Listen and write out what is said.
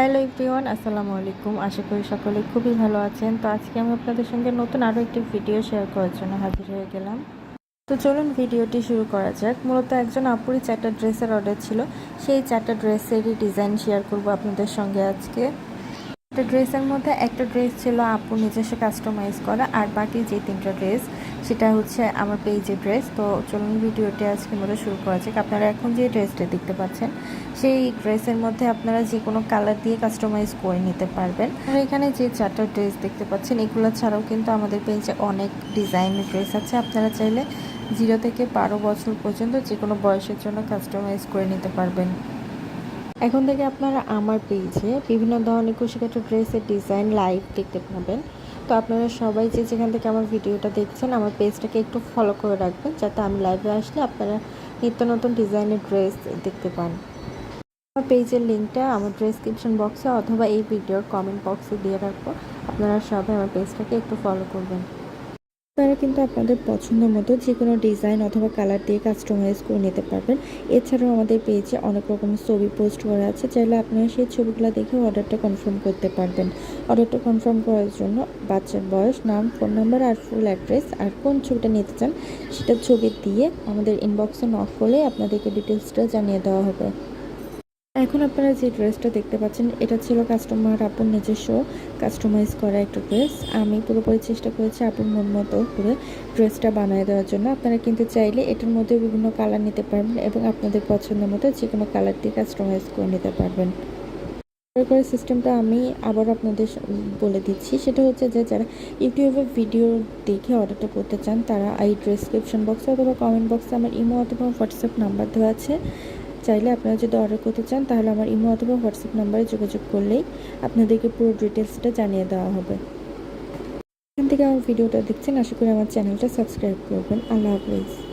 Hello everyone আসসালামু আলাইকুম। আশা করি সকলে খুবই ভালো আছেন। তো আজকে আমি আপনাদের সঙ্গে নতুন আরও একটি ভিডিও শেয়ার করার জন্য হাজির হয়ে গেলাম। তো চলুন ভিডিওটি শুরু করা যাক। মূলত একজন আপুরি চারটা ড্রেসের অর্ডার ছিল। সেই চারটা ড্রেসেরই ডিজাইন শেয়ার করব আপনাদের সঙ্গে আজকে। একটা ড্রেসের মধ্যে একটা ড্রেস ছিল আপু নিজস্ব কাস্টমাইজ করা, আর বাকি যে তিনটা ড্রেস, সেটা হচ্ছে আমার পেজে ড্রেস তো চলুন ভিডিওটি আজকের মধ্যে শুরু করা যাক। আপনারা এখন যে ড্রেসটা দেখতে পাচ্ছেন, সেই ড্রেসের মধ্যে আপনারা যে কোনো কালার দিয়ে কাস্টমাইজ করে নিতে পারবেন। আর এখানে যে চারটা ড্রেস দেখতে পাচ্ছেন, এগুলো ছাড়াও কিন্তু আমাদের পেজে অনেক ডিজাইনের ড্রেস আছে। আপনারা চাইলে জিরো থেকে বারো বছর পর্যন্ত যে কোনো বয়সের জন্য কাস্টমাইজ করে নিতে পারবেন। এখন থেকে আপনারা আমার পেজে বিভিন্ন ধরনের কুশিকাটা ড্রেসের ডিজাইন লাইভ দেখতে পাবেন। তো আপনারা সবাই যে যেখান থেকে আমার ভিডিওটা দেখছেন, আমার পেজটাকে একটু ফলো করে রাখবেন, যাতে আমি লাইভে আসলে আপনারা নিত্য নতুন ডিজাইনের ড্রেস দেখতে পান। আমার পেজের লিঙ্কটা আমার ডেসক্রিপশন বক্সে অথবা এই ভিডিওর কমেন্ট বক্সে দিয়ে রাখব। আপনারা সবাই আমার পেজটাকে একটু ফলো করবেন। আপনারা কিন্তু আপনাদের পছন্দ মতো যে কোনো ডিজাইন অথবা কালার দিয়ে কাস্টমাইজ করে নিতে পারবেন। এছাড়াও আমাদের পেজে অনেক রকমের ছবি পোস্ট করা আছে, চাইলে আপনারা সেই ছবিগুলো দেখে অর্ডারটা কনফার্ম করতে পারবেন। অর্ডারটা কনফার্ম করার জন্য বাচ্চার বয়স, নাম, ফোন নাম্বার আর ফুল অ্যাড্রেস আর কোন ছবিটা নিতে চান, সেটা ছবি দিয়ে আমাদের ইনবক্সে নক করলে আপনাদেরকে ডিটেলসটা জানিয়ে দেওয়া হবে। এখন আপনারা যে ড্রেসটা দেখতে পাচ্ছেন, এটা ছিল কাস্টমার আপুর নিজস্ব কাস্টমাইজ করা একটা ড্রেস আমি পুরোপুরি চেষ্টা করেছি আপুর মন মতো করে ড্রেসটা বানিয়ে দেওয়ার জন্য। আপনারা কিন্তু চাইলে এটার মধ্যে বিভিন্ন কালার নিতে পারবেন এবং আপনাদের পছন্দ মতো যে কোনো কালার দিয়ে কাস্টমাইজ করে নিতে পারবেন। করে সিস্টেমটা আমি আবার আপনাদের বলে দিচ্ছি। সেটা হচ্ছে যে যারা ইউটিউবে ভিডিও দেখে অর্ডারটা করতে চান, তারা এই ডিসক্রিপশন বক্সে অথবা কমেন্ট বক্সে আমার ইমো অথবা হোয়াটসঅ্যাপ নাম্বার দেওয়া আছে। চাইলে আপনারা যদি অর্ডার করতে চান, তাহলে আমার ইমো অথবা হোয়াটসঅ্যাপ নাম্বারে যোগাযোগ করলেই আপনাদেরকে পুরো ডিটেলসটা জানিয়ে দেওয়া হবে। এখান থেকে আমার ভিডিওটা দেখছেন, আশা করি আমার চ্যানেলটা সাবস্ক্রাইব করবেন। আল্লাহ হাফিজ।